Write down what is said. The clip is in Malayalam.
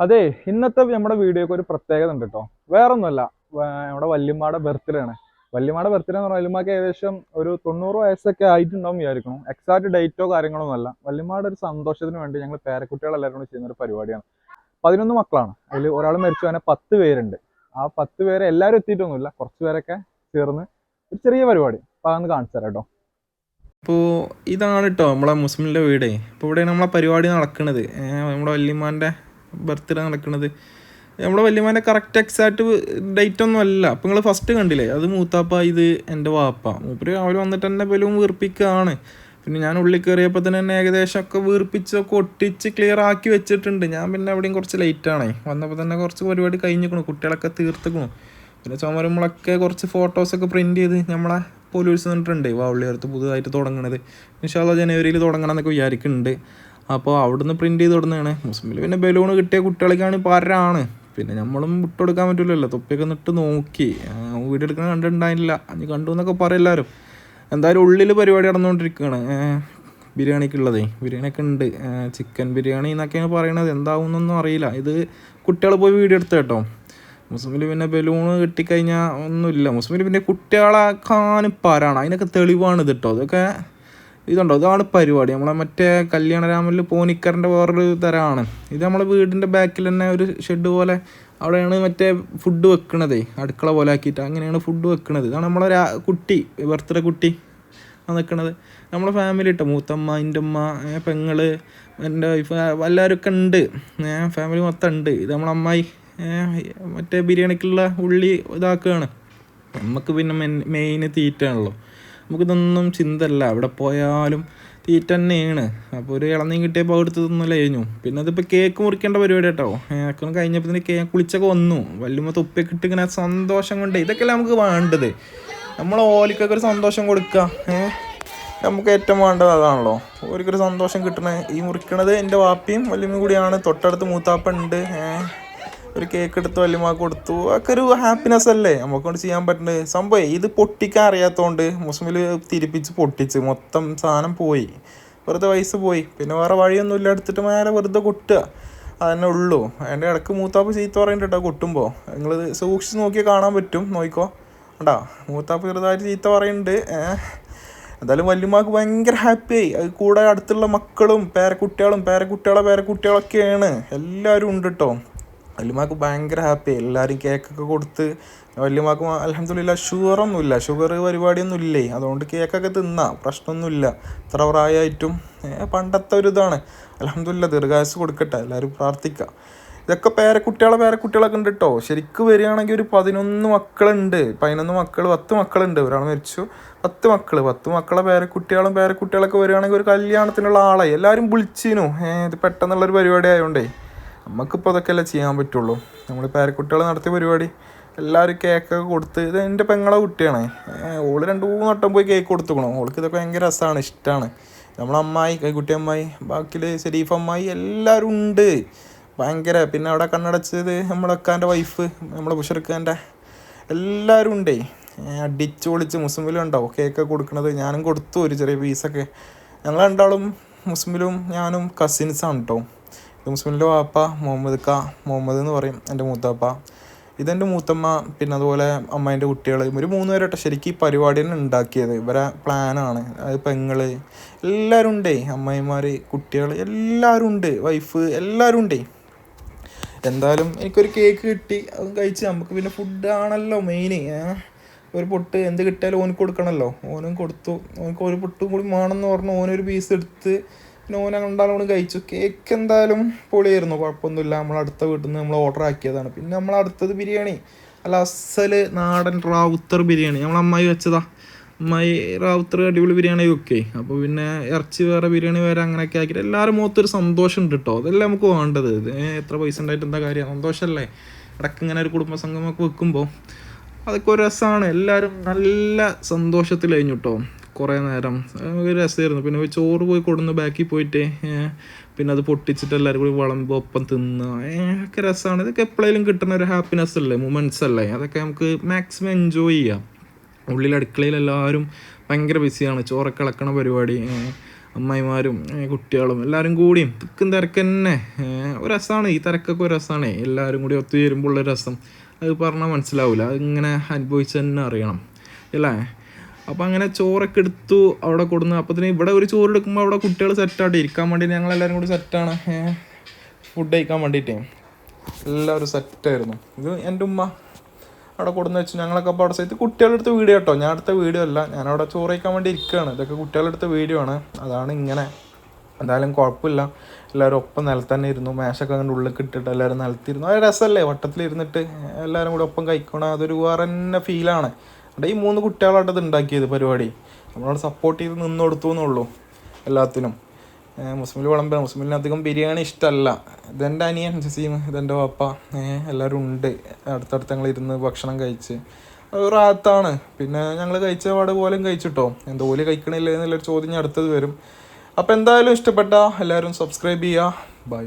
അതെ ഇന്നത്തെ നമ്മുടെ വീഡിയോക്ക് ഒരു പ്രത്യേകത ഉണ്ട് കേട്ടോ. വേറൊന്നുമല്ല നമ്മുടെ വല്യമ്മയുടെ ബർത്ത്ഡേ ആണ് വല്യമ്മയുടെ ബർത്ത്ഡേ എന്ന് പറഞ്ഞാൽ വല്യമ്മക്ക് ഏകദേശം ഒരു തൊണ്ണൂറ് വയസ്സൊക്കെ ആയിട്ടുണ്ടാവും വിചാരിക്കണം എക്സാക്ട് ഡേറ്റോ കാര്യങ്ങളോ ഒന്നുമല്ല വല്യമ്മയുടെ ഒരു സന്തോഷത്തിന് വേണ്ടി ഞങ്ങൾ പേരക്കുട്ടികളെല്ലാവരും കൂടി ചെയ്യുന്ന ഒരു പരിപാടിയാണ്. പതിനൊന്ന് മക്കളാണ്. അതിൽ ഒരാൾ മരിച്ചു അങ്ങനെ പത്ത് പേരുണ്ട്. ആ പത്ത് പേരെ എല്ലാവരും എത്തിയിട്ടൊന്നുമില്ല. കുറച്ച് പേരൊക്കെ ചേർന്ന് ഒരു ചെറിയ പരിപാടി. അപ്പൊ അതൊന്ന് കാണിച്ചു തരാം കേട്ടോ. അപ്പോൾ ഇതാണ് കേട്ടോ നമ്മളെ മുസ്ലിമിന്റെ വീട്. ഇപ്പോൾ ഇവിടെയാണ് നമ്മളെ പരിപാടി നടക്കുന്നത് നമ്മുടെ വല്യമാന്റെ ബർത്ത്ഡേ നടക്കുന്നത് നമ്മുടെ വല്യമാന്റെ കറക്റ്റ് എക്സാക്റ്റ് ഡേറ്റ് ഒന്നും അല്ല. അപ്പോൾ നിങ്ങൾ ഫസ്റ്റ് കണ്ടില്ലേ? അത് മൂത്താപ്പ ഇത് എന്റെ വാപ്പ. മൂപ്പര് അവർ വന്നിട്ട് എന്നെ ബലൂൺ വീർപ്പിക്കുകയാണ് പിന്നെ ഞാൻ ഉള്ളിൽ കയറിയപ്പോൾ തന്നെ എന്നെ ഏകദേശം ഒക്കെ വീർപ്പിച്ചൊക്കെ ഒട്ടിച്ച് ക്ലിയർ ആക്കി വെച്ചിട്ടുണ്ട്. ഞാൻ പിന്നെ എവിടെയും കുറച്ച് ലേറ്റാണേ വന്നപ്പോൾ തന്നെ കുറച്ച് പരിപാടി കഴിഞ്ഞിരിക്കണു കുട്ടികളൊക്കെ തീർത്തിക്കണു. പിന്നെ ചുമരുമ്പളൊക്കെ കുറച്ച് ഫോട്ടോസൊക്കെ പ്രിന്റ് ചെയ്ത് നമ്മളെ പോലീസ് സെന്ററുണ്ട് വാവുള്ളിയടുത്ത് പുതുതായിട്ട് തുടങ്ങണത്. ഇൻഷാല്ല ജനുവരിയിൽ തുടങ്ങണം എന്നൊക്കെ വിചാരിക്കുന്നുണ്ട് അപ്പോൾ അവിടുന്ന് പ്രിന്റ് ചെയ്ത് തുടങ്ങുകയാണ് മുസ്ലിമിൽ പിന്നെ ബലൂൺ കിട്ടിയ കുട്ടികൾക്കാണ് പരാണ്. പിന്നെ നമ്മളും വിട്ടുകൊടുക്കാൻ പറ്റില്ലല്ലോ തൊപ്പിയൊക്കെ നിട്ട് നോക്കി. വീഡിയോ എടുക്കണ കണ്ടിട്ടുണ്ടായില്ല. അഞ്ഞ് കണ്ടു എന്നൊക്കെ പറയും എല്ലാവരും എന്തായാലും ഉള്ളിൽ പരിപാടി നടന്നുകൊണ്ടിരിക്കുകയാണ് ബിരിയാണിക്കുള്ളതേ ബിരിയാണിയൊക്കെ ഉണ്ട്. ചിക്കൻ ബിരിയാണി എന്നൊക്കെയാണ് പറയണത് എന്താവുന്നൊന്നും അറിയില്ല. ഇത് കുട്ടികൾ പോയി വീഡിയോ എടുത്ത കേട്ടോ. മുസ്ലിമിൽ പിന്നെ ബലൂണ് കിട്ടിക്കഴിഞ്ഞാൽ ഒന്നുമില്ല. മുസ്ലിമിൽ പിന്നെ കുട്ടികളാക്കാനും പാരാണ് അതിനൊക്കെ തെളിവാണ് ഇത് കേട്ടോ. അതൊക്കെ ഇതുണ്ടോ? ഇതാണ് പരിപാടി. നമ്മളെ മറ്റേ കല്യാണരാമനിൽ പോനിക്കറിന്റെ വേറൊരു തരമാണ് ഇത് നമ്മളെ വീടിന്റെ ബാക്കിൽ തന്നെ ഒരു ഷെഡ് പോലെ അവിടെയാണ് മറ്റേ ഫുഡ് വെക്കണതേ. അടുക്കള പോലെ ആക്കിയിട്ട് അങ്ങനെയാണ് ഫുഡ് വെക്കണത്. ഇതാണ് നമ്മളെ കുട്ടി ബർത്ത്ഡേ കുട്ടി ആ നിൽക്കണത് നമ്മളെ ഫാമിലി ഇട്ടോ മൂത്തമ്മ എന്റെ പെങ്ങൾ എന്റെ വൈഫ് എല്ലാവരും ഒക്കെ ഉണ്ട് ഫാമിലി മൊത്തം ഉണ്ട്. ഇത് നമ്മളെ അമ്മായി മറ്റേ ബിരിയാണിക്കുള്ള ഉള്ളി ഇതാക്കുകയാണ് നമുക്ക് പിന്നെ മെയിൻ തീറ്റയാണല്ലോ. നമുക്കിതൊന്നും ചിന്തല്ല അവിടെ പോയാലും തീറ്റ തന്നെയാണ്. അപ്പോൾ ഒരു ഇളനീ കിട്ടിയപ്പോൾ എടുത്ത് ഒന്നും കഴിഞ്ഞു. പിന്നെ അതിപ്പോൾ കേക്ക് മുറിക്കേണ്ട പരിപാടി കേട്ടോ. ഏക്കണ് കഴിഞ്ഞപ്പോൾ തന്നെ കേക്ക് കുളിച്ചൊക്കെ വന്നു. വല്ലുമ്പോൾ തൊപ്പിയൊക്കെ ഇട്ട് ഇങ്ങനെ സന്തോഷം കൊണ്ട് ഇതൊക്കെയല്ലേ നമുക്ക് വേണ്ടത്? നമ്മൾ ഓലിക്കൊക്കെ ഒരു സന്തോഷം കൊടുക്കുക നമുക്ക് ഏറ്റവും വേണ്ടത് അതാണല്ലോ. ഓർക്കൊരു സന്തോഷം കിട്ടണേ ഈ മുറിക്കണത് എന്റെ വാപ്പിയും വല്യമ്മയും കൂടിയാണ്. തൊട്ടടുത്ത് മൂത്താപ്പുണ്ട് ഏഹ് ഒരു കേക്ക് എടുത്ത് വല്യമ്മക്ക് കൊടുത്തു. അതൊക്കെ ഒരു ഹാപ്പിനെസ് അല്ലേ? നമുക്ക് കൊണ്ട് ചെയ്യാൻ പറ്റുന്നത് സംഭവം ഇത് പൊട്ടിക്കാൻ അറിയാത്തതുകൊണ്ട് മുസ്ലിമിൽ തിരിപ്പിച്ച് പൊട്ടിച്ച് മൊത്തം സാധനം പോയി. വെറുതെ പൈസ പോയി. പിന്നെ വേറെ വഴിയൊന്നും ഇല്ല. എടുത്തിട്ട് മേലെ വെറുതെ കൊട്ടുക. അതന്നെ ഉള്ളൂ. അതിന്റെ ഇടയ്ക്ക് മൂത്താപ്പ് ചീത്ത പറയുന്നുണ്ട് കേട്ടോ കൊട്ടുമ്പോൾ നിങ്ങൾ സൂക്ഷിച്ച് നോക്കിയാൽ കാണാൻ പറ്റും. നോക്കിക്കോ. ഉണ്ടാ മൂത്താപ്പ് ചെറുതായിട്ട് ചീത്ത പറയുന്നുണ്ട് എന്തായാലും വല്യമ്മക്ക് ഭയങ്കര ഹാപ്പിയായി അത് കൂടെ അടുത്തുള്ള മക്കളും പേരക്കുട്ടികളും പേരക്കുട്ടികളെ പേരക്കുട്ടികളൊക്കെയാണ്. എല്ലാവരും ഉണ്ട് കേട്ടോ വല്യമ്മക്ക് ഭയങ്കര ഹാപ്പി എല്ലാവരും കേക്കൊക്കെ കൊടുത്ത് വല്യമ്മക്ക് അലഹമില്ല ഷുഗറൊന്നുമില്ല ഷുഗർ പരിപാടിയൊന്നും ഇല്ലേ അതുകൊണ്ട് കേക്കൊക്കെ തിന്നാം. പ്രശ്നമൊന്നുമില്ല. ഇത്ര പ്രായമായിട്ടും പണ്ടത്തെ ഒരു ഇതാണ്. അലഹമില്ല ദീർഘായുസ് കൊടുക്കട്ടെ. എല്ലാവരും പ്രാർത്ഥിക്കാം. ഇതൊക്കെ പേരക്കുട്ടികളെ പേരക്കുട്ടികളൊക്കെ ഉണ്ട് കേട്ടോ ശരിക്കും വരികയാണെങ്കിൽ ഒരു പതിനൊന്ന് മക്കളുണ്ട്. പതിനൊന്ന് മക്കൾ പത്ത് മക്കളുണ്ട്. ഒരാൾ മരിച്ചു പത്ത് മക്കൾ പത്ത് മക്കളെ പേരക്കുട്ടികളും പേരക്കുട്ടികളൊക്കെ വരികയാണെങ്കിൽ ഒരു കല്യാണത്തിനുള്ള ആളായി. എല്ലാവരും വിളിച്ചിനു. ഇത് പെട്ടെന്നുള്ളൊരു പരിപാടി ആയതുകൊണ്ടേ നമുക്കിപ്പോൾ അതൊക്കെയല്ലേ ചെയ്യാൻ പറ്റുള്ളൂ. നമ്മൾ പേരക്കുട്ടികൾ നടത്തിയ പരിപാടി. എല്ലാവരും കേക്കൊക്കെ കൊടുത്ത് ഇത് എന്റെ പെങ്ങളെ കുട്ടിയാണ്. ഓൾ രണ്ട് മൂന്ന് വട്ടം പോയി കേക്ക് കൊടുത്തുക്കണു. ഓൾക്ക് ഇതൊക്കെ ഭയങ്കര രസമാണ് ഇഷ്ടമാണ് നമ്മളെ അമ്മായി കൈക്കുട്ടി അമ്മായി ബാക്കിൽ ഷെരീഫ് അമ്മായി എല്ലാവരും ഉണ്ട്. ഭയങ്കര. പിന്നെ അവിടെ കണ്ണടച്ചത് നമ്മളെ അക്കാന്റെ വൈഫ് നമ്മളെ ബുഷർക്കാന്റെ എല്ലാവരും ഉണ്ടേ. അടിച്ചു പൊളിച്ച് ഉണ്ടാവും കേക്കൊക്കെ കൊടുക്കണത്. ഞാനും കൊടുത്തു ഒരു ചെറിയ പീസൊക്കെ ഞങ്ങൾ രണ്ടാളും മുസ്ലിമിലും ഞാനും കസിൻസാണ് കേട്ടോ മുസ്ലിമിന്റെ വാപ്പ മുഹമ്മദ് ക മുഹമ്മദ് എന്ന് പറയും എന്റെ മൂത്തപ്പ. ഇതെന്റെ മൂത്തമ്മ പിന്നെ അതുപോലെ അമ്മേന്റെ കുട്ടികൾ ഒരു മൂന്ന് പേരോട്ടെ ശരിക്കും ഈ പരിപാടി തന്നെ ഉണ്ടാക്കിയത്. ഇവരെ പ്ലാനാണ് അത് പെങ്ങൾ. എല്ലാവരും ഉണ്ടേ. അമ്മായിമാർ കുട്ടികൾ എല്ലാവരും ഉണ്ട്. വൈഫ് എല്ലാവരും ഉണ്ടേ. എന്തായാലും എനിക്കൊരു കേക്ക് കിട്ടി. അത് കഴിച്ച് നമുക്ക് പിന്നെ ഫുഡാണല്ലോ മെയിൻ ഒരു പൊട്ട് എന്ത് കിട്ടിയാലും ഓന് കൊടുക്കണമല്ലോ ഓനും കൊടുത്തു. ഓനക്ക് ഒരു പൊട്ടും കൂടി വേണമെന്ന് പറഞ്ഞു ഓനൊരു പീസ് എടുത്ത് ഓനെ കണ്ടാലും കഴിച്ചു. കേക്ക് എന്തായാലും പൊളിയായിരുന്നു. കുഴപ്പമൊന്നുമില്ല. നമ്മൾ അടുത്ത വീട്ടിൽ നിന്ന് നമ്മൾ ഓർഡർ ആക്കിയതാണ്. പിന്നെ നമ്മൾ അടുത്തത് ബിരിയാണി. അല്ല അസൽ നാടൻ റാവുത്തർ ബിരിയാണി. നമ്മൾ അമ്മായി വെച്ചതാ. അമ്മായി റാവുത്തർ അടിപൊളി ബിരിയാണി ഒക്കെ. അപ്പോൾ പിന്നെ ഇറച്ചി വേറെ ബിരിയാണി വേറെ അങ്ങനെയൊക്കെ ആക്കിയിട്ട് എല്ലാവരും മുഖത്തൊരു സന്തോഷം ഉണ്ട് കേട്ടോ അതല്ലേ നമുക്ക് വേണ്ടത്? എത്ര പൈസ ഉണ്ടായിട്ട് എന്താ കാര്യം? സന്തോഷമല്ലേ ഇടയ്ക്ക് ഇങ്ങനെ ഒരു കുടുംബ കുടുംബസംഗമൊക്കെ വെക്കുമ്പോൾ അതൊക്കെ ഒരു രസമാണ്. എല്ലാവരും നല്ല സന്തോഷത്തിൽ കഴിഞ്ഞു കേട്ടോ കുറേ നേരം. ഒരു രസമായിരുന്നു. പിന്നെ ചോറ് പോയി കൊടുന്ന് ബാക്കിൽ പോയിട്ട് പിന്നെ അത് പൊട്ടിച്ചിട്ട് എല്ലാവരും കൂടി വളമ്പ് ഒപ്പം തിന്ന്. ഒക്കെ രസമാണ്. ഇതൊക്കെ എപ്പോഴേലും കിട്ടുന്ന ഒരു ഹാപ്പിനെസ് അല്ലേ? മൂമെന്റ്സ് അല്ലേ? അതൊക്കെ നമുക്ക് മാക്സിമം എൻജോയ് ചെയ്യാം. ഉള്ളിൽ അടുക്കളയിൽ എല്ലാവരും ഭയങ്കര ബിസിയാണ് ചോറൊക്കെ ഇളക്കണ പരിപാടി അമ്മായിമാരും കുട്ടികളും എല്ലാവരും കൂടിയും. തിക്കും തിരക്ക് തന്നെ. ഒരു രസമാണ്. ഈ തിരക്കൊക്കെ ഒരു രസമാണ്. എല്ലാവരും കൂടി ഒത്തുചേരുമ്പോൾ ഉള്ള രസം. അത് പറഞ്ഞാൽ മനസ്സിലാവില്ല അതിങ്ങനെ അനുഭവിച്ച് തന്നെ അറിയണം. അല്ലേ? അപ്പോൾ അങ്ങനെ ചോറൊക്കെ എടുത്തു അവിടെ കൊടുന്നു. അപ്പത്തിന് ഇവിടെ ഒരു ചോറ് എടുക്കുമ്പോൾ അവിടെ കുട്ടികൾ സെറ്റായിട്ട് ഇരിക്കാൻ വേണ്ടി ഞങ്ങൾ എല്ലാവരും കൂടി സെറ്റാണ് ഫുഡ് കഴിക്കാൻ വേണ്ടിയിട്ടേ എല്ലാവരും സെറ്റായിരുന്നു ഇത് എന്റെ ഉമ്മ അവിടെ കൊടുന്ന് വെച്ചു ഞങ്ങളൊക്കെ അപ്പോൾ അവിടെ സ്ഥലത്ത് അടുത്ത് വീഡിയോ കേട്ടോ. ഞാൻ അടുത്ത വീഡിയോ അല്ല. ഞാൻ അവിടെ ചോറ് കഴിക്കാൻ വേണ്ടി ഇരിക്കുകയാണ് ഇതൊക്കെ കുട്ടികളുടെ അടുത്ത് വീഡിയോ ആണ്. അതാണ് ഇങ്ങനെ. എന്തായാലും കുഴപ്പമില്ല. എല്ലാവരും ഒപ്പം നിലത്ത് തന്നെ ഇരുന്നു. മേശൊക്കെ അങ്ങനെ ഉള്ളിൽ ഇട്ടിട്ട് എല്ലാവരും നിലത്തിരുന്നു. അത് രസമല്ലേ? വട്ടത്തിലിരുന്നിട്ട് എല്ലാവരും കൂടി ഒപ്പം കഴിക്കണം. അതൊരു വേറെ തന്നെ ഫീലാണ് അവിടെ ഈ മൂന്ന് കുട്ടികളായിട്ട് ഇത് ഉണ്ടാക്കിയത് പരിപാടി. നമ്മളവിടെ സപ്പോർട്ട് ചെയ്ത് നിന്ന് കൊടുത്തു എന്നുള്ളൂ എല്ലാത്തിനും. മുസ്ലിം വിളമ്പ മുസ്ലിമിന് അധികം ബിരിയാണി ഇഷ്ടമല്ല ഇതെന്റെ അനിയൻ ജസീം ഇതെന്റെ പപ്പ എല്ലാവരും ഉണ്ട്. അടുത്തടുത്ത് ഞങ്ങൾ ഇരുന്ന് ഭക്ഷണം കഴിച്ച്. റാത്താണ്. പിന്നെ ഞങ്ങൾ കഴിച്ച പാട് പോലും കഴിച്ചിട്ടോ? എന്തോ ഓൽ കഴിക്കണില്ല എന്നുള്ളൊരു ചോദ്യം അടുത്തത് വരും. അപ്പോൾ എന്തായാലും ഇഷ്ടപ്പെട്ട എല്ലാവരും സബ്സ്ക്രൈബ് ചെയ്യുക. ബൈ